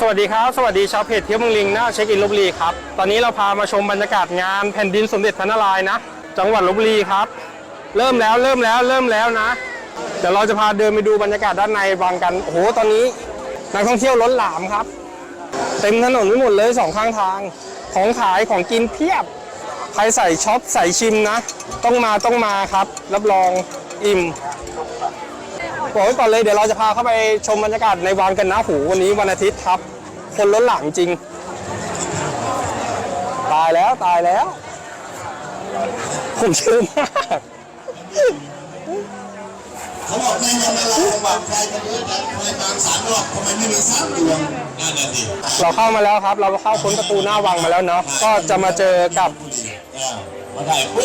สวัสดีครับ สวัสดีชาวเพจเที่ยวเมืองลิงหน้าเช็คอินลบบุรีครับ ตอนนี้เราพามาชมบรรยากาศงานแผ่นดินสมเด็จพระนารายณ์นะ จังหวัดลบบุรีครับ เริ่มแล้วเริ่มแล้วเริ่มแล้วนะ เดี๋ยวเราจะพาเดินไปดูบรรยากาศด้านในวังกัน โอ้โห ตอนนี้นักท่องเที่ยวล้นหลามครับ เต็มถนนไปหมดเลยสองข้างทาง ของขายของกินเพียบ ใครใส่ช็อปใส่ชิมนะ ต้องมาต้องมาครับ รับรองอิ่ม บอกไว้ก่อนเลยเดี๋ยวเราจะพาเข้าไปชมบรรยากาศในวังกันนะหูวันนี้วันอาทิตย์ครับ คนล้นหลามจริง ตายแล้วตายแล้วผมเชื่อมากเขาบอกในวันนั้นเราบอกใครจะรู้จักใครบางสามรอบทำไมไม่มีสามดวงนั่นน่ะสิเราเข้ามาแล้วครับ เราเข้าพ้นประตูหน้าวังมาแล้วเนาะก็จะมาเจอกับอ่ามาได้ปุ๊บ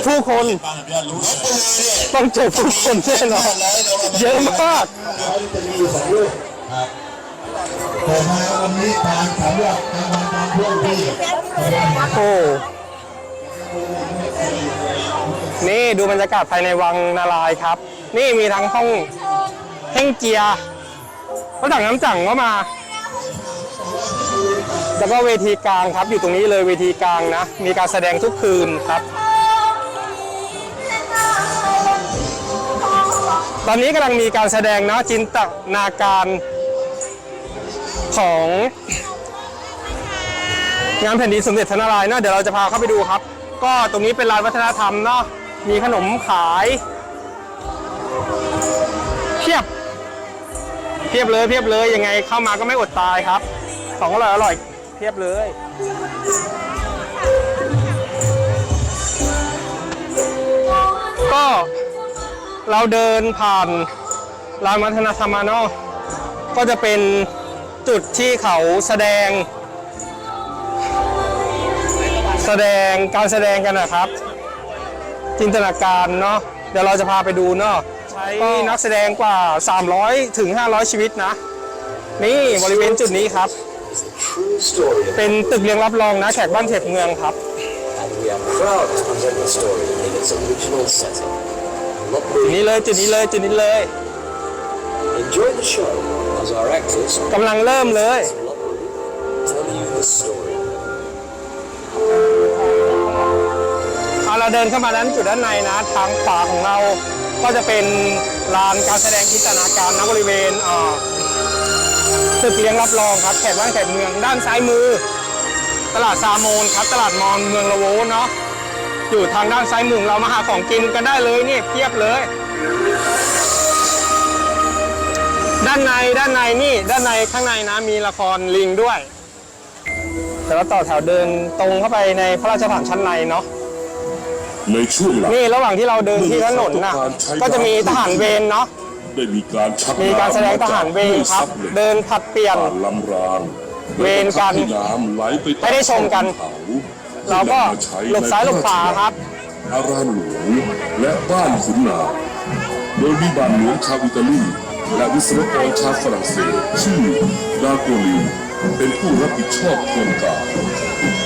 ผู้คนฟังเพื่อนรู้แล้วปืนเนี่ยต้องเจอผู้คนแน่นอนเยอะมากเขาจะมีอยู่สองลูกครับแต่มาวันนี้ทางสามรอบทางวันทางพ่วงที่โอ้นี่ดูบรรยากาศภายในวังนารายณ์ครับ นี่มีทั้งห้องเฮ่งเจียรถถังน้ำจั่งก็มา แล้วก็เวทีกลางครับอยู่ตรงนี้เลยเวทีกลางนะ มีการแสดงทุกคืนครับ ตอนนี้กำลังมีการแสดงเนาะจินตนาการของงานแผ่นดินสมเด็จพระนารายณ์เนอะเดี๋ยวเราจะพาเข้าไปดูครับ ก็ตรงนี้เป็นลานวัฒนธรรมเนาะมีขนมขายเพียบเพียบเลยเพียบเลยยังไงเข้ามาก็ไม่อดตายครับ ของอร่อยอร่อยเพียบเลยก็ เราเดินผ่านลานวัฒนธรรมาเนาะก็จะเป็นจุดที่เขาแสดง แสดงการแสดงกันนะครับ จินตนาการเนาะเดี๋ยวเราจะพาไปดูเนาะใช้นักแสดงกว่า 300 ถึง 500 ชีวิตนะ นี่บริเวณจุดนี้ครับ เป็นตึกเรียงรับรองนะแขกบ้านเขกเมืองครับ and we are proud to present the story in its original setting. จุดนี้เลยจุดนี้เลยจุดนี้เลย Enjoy the show as our actors กำลังเริ่มเลย tell you the story. เอาเราเดินเข้ามาด้านจุดด้านในนะ ทางขวาของเราก็จะเป็นลานการแสดงจินตนาการนะบริเวณอ่าตึกเลี้ยงรับรองครับแขกบ้านแขกเมืองด้านซ้ายมือ ตลาดซาโมนครับ ตลาดมอนเมืองละโวเนาะ อยู่ทางด้านซ้ายมือของเรามาหาของกินกันได้เลยนี่เพียบเลย ด้านในด้านในนี่ด้านในข้างในนะมีละครลิงด้วยเดี๋ยวเราต่อแถวเดินตรงเข้าไปในพระราชฐานชั้นในเนาะในช่วงหลังนี่ระหว่างที่เราเดินที่ถนนน่ะก็จะมีทหารเวรเนาะได้มีการชักมีการแสดงทหารเวรครับ เดินผลัดเปลี่ยนผ่านลำรางเวรกันให้น้ำไหลไปตามให้ได้ชมกัน เขาเราก็ที่นำมใช้หลบซ้ายหลบขวาครับอารามหลวงและบ้านขุนนางโดยมีบาทหลวงชาวอิตาลีและวิศวกรชาวฝรั่งเศสชื่อดาโกลีเป็นผู้รับผิดชอบโครงการ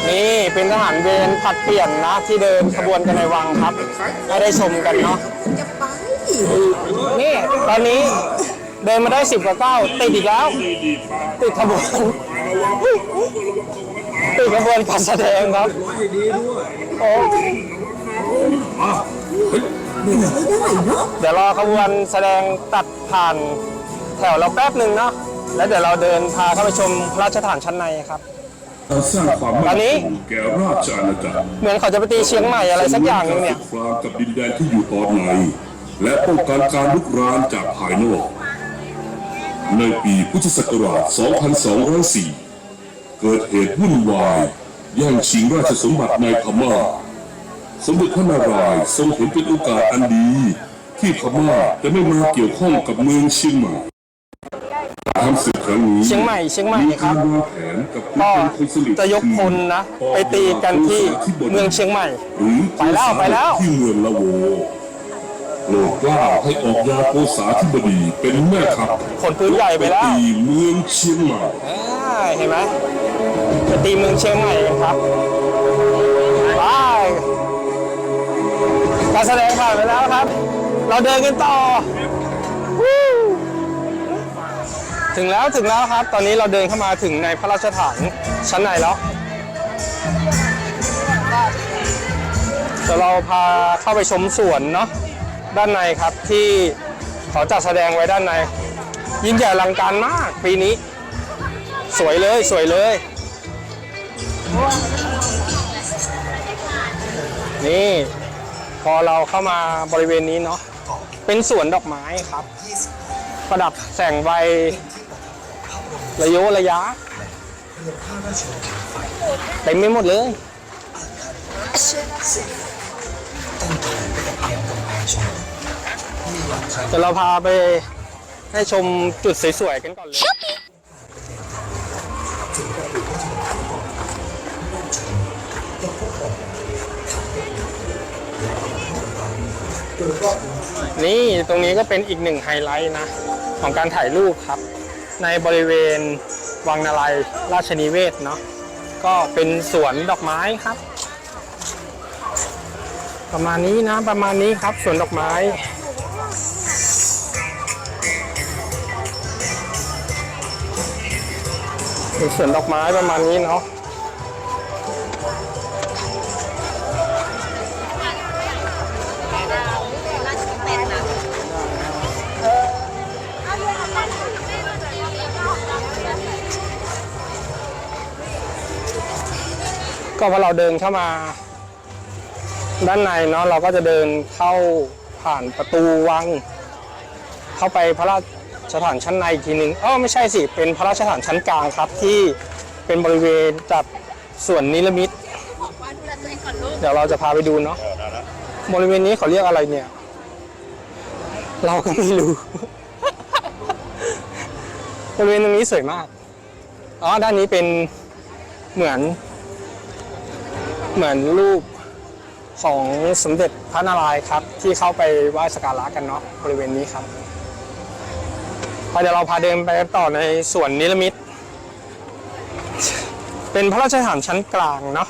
นี่เป็นทหารเวรผลัดเปลี่ยนนะ ที่เดินขบวนกันในวังครับให้ได้ชมกันเนาะนี่ตอนนี้เดินมาได้สิบกว่าเก้าติดอีกแล้ว ติดขบวนติดขบ วนการแสดงครับโอ้เดี๋ยวรอขบวนแสดงตัดผ่านแถวเราแป๊บหนึ่งเนาะแล้วเดี๋ยวเราเดินพาเข้าไปชมพระราชฐานชั้นในครับกาสร้างความตมั่อนนนี้คงแก่ราชอาณาจักรเหมือนเขาจะไปตีเชียงใหม่อะไรสักอย่างนึงเนี่ยสครามกับดินแดนที่อยู่ตอนในและป้องกันการลุกรานจากภายนอก ในปีพุทธศักราช 2204 เกิดเหตุวุ่นวาย แย่งชิงราชสมบัติในพม่า สมเด็จพระนารายณ์ทรงเห็นเป็นโอกาสอันดี ที่พม่าจะไม่มาเกี่ยวข้องกับเมืองเชียงใหม่ทำศึกครั้งนี้เชียงใหม่เชียงใหม่มีครักาบรวางแผนกับก็คนสนิทจะยกพลนะ ไปตีกันที่เมืองเชียงใหม่ หรือไปแล้วไปแล้ว ที่เมืองละโวโปรดเกล้าให้ออกยาโกษาธิบดีเป็นแม่ทัพขนปืนใหญ่ไปแล้ว ตีเมืองเชียงใหม่ อ่าเห็นไหมไป ตีเมืองเชียงใหม่กันครับไปการแสดงผ่านไปแล้วครับ เราเดินกันต่อ ถึงแล้วถึงแล้วครับ ตอนนี้เราเดินเข้ามาถึงในพระราชฐานชั้นในแล้วเดี๋ยวเราพาเข้าไปชมสวนเนาะด้านในครับที่เขาจัดแสดงไว้ด้านใน ยิ่งใหญ่อลังการมากปีนี้ สวยเลยสวยเลย นี่พอเราเข้ามาบริเวณนี้เนาะเป็นสวนดอกไม้ครับ ประดับแสงไฟระยะระยะเต็มไปหมดเลยเดี๋ยวเราพาไปให้ชมจุดสวยๆกันก่อนเลย นี่ตรงนี้ก็เป็นอีกหนึ่งไฮไลท์นะ ของการถ่ายรูปครับ ในบริเวณวังนารายราชนิเวศเนาะก็เป็นสวนดอกไม้ครับ ประมาณนี้นะประมาณนี้ครับสวนดอกไม้เป็นสวนดอกไม้ประมาณนี้เนาะ ก็พอเราเดินเข้ามา ด้านในเนาะเราก็จะเดินเข้าผ่านประตูวัง เข้าไปพระราชฐานชั้นในอีกทีหนึ่งอ๋อไม่ใช่สิเป็นพระราชฐานชั้นกลางครับ ที่เป็นบริเวณจัดส่วนนิรมิตเดี๋ยวเราจะพาไปดูเนาะบริเวณนี้เขาเรียกอะไรเนี่ย เราก็ไม่รู้ บริเวณตรงนี้สวยมาก อ๋อ ด้านนี้เป็นเหมือน เหมือนรูปของสมเด็จพระนารายณ์ครับ ที่เข้าไปไหว้สักการะกันเนาะบริเวณนี้ครับไปเดี๋ยวเราพาเดินไปต่อในส่วนนิรมิต เป็นพระราชฐานชั้นกลางเนาะ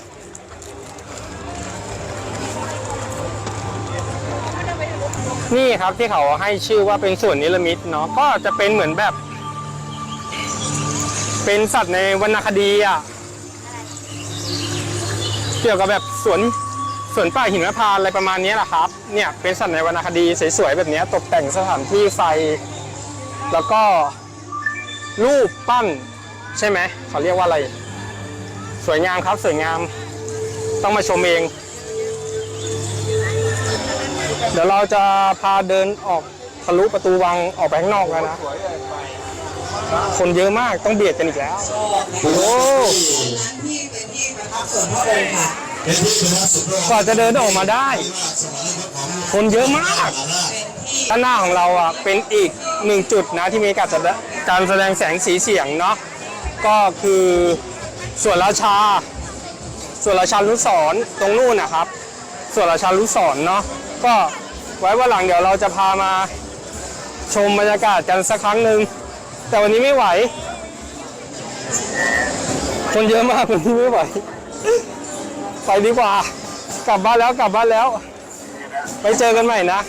นี่ครับที่เขาให้ชื่อว่าเป็นส่วนนิรมิตเนาะก็จะเป็นเหมือนแบบ เป็นสัตว์ในวรรณคดีอะ เกี่ยวกับแบบสวนสวนป่าหิมพานต์อะไรประมาณนี้แหละครับ เนี่ยเป็นสัตว์ในวรรณคดีสวยๆแบบนี้ตกแต่งสถานที่ไฟ แล้วก็รูปปั้น ใช่ไหมเขาเรียกว่าอะไร สวยงามครับสวยงาม ต้องมาชมเอง เดี๋ยวเราจะพาเดินออกทะลุประตูวังออกไปข้างนอกแล้วนะ คนเยอะมากต้องเบียดกันอีกแล้ว โอ้ กว่าจะเดินออกมาได้ คนเยอะมากด้านหน้าของเราอะเป็นอีกหนึ่งจุดนะที่มีการแสดงการแสดงแสงสีเสียงเนาะก็คือส่วนราชา ส่วนราชาลุสรณ์ตรงนู่นนะครับ ส่วนราชาลุสรณ์เนาะก็ไว้ว่าหลังเดี๋ยวเราจะพามาชมบรรยากาศกันสักครั้งหนึ่งแต่วันนี้ไม่ไหว คนเยอะมากคนที่ไม่ไหวไปดีกว่า กลับบ้านแล้วกลับบ้านแล้ว ไปเจอกันใหม่นะ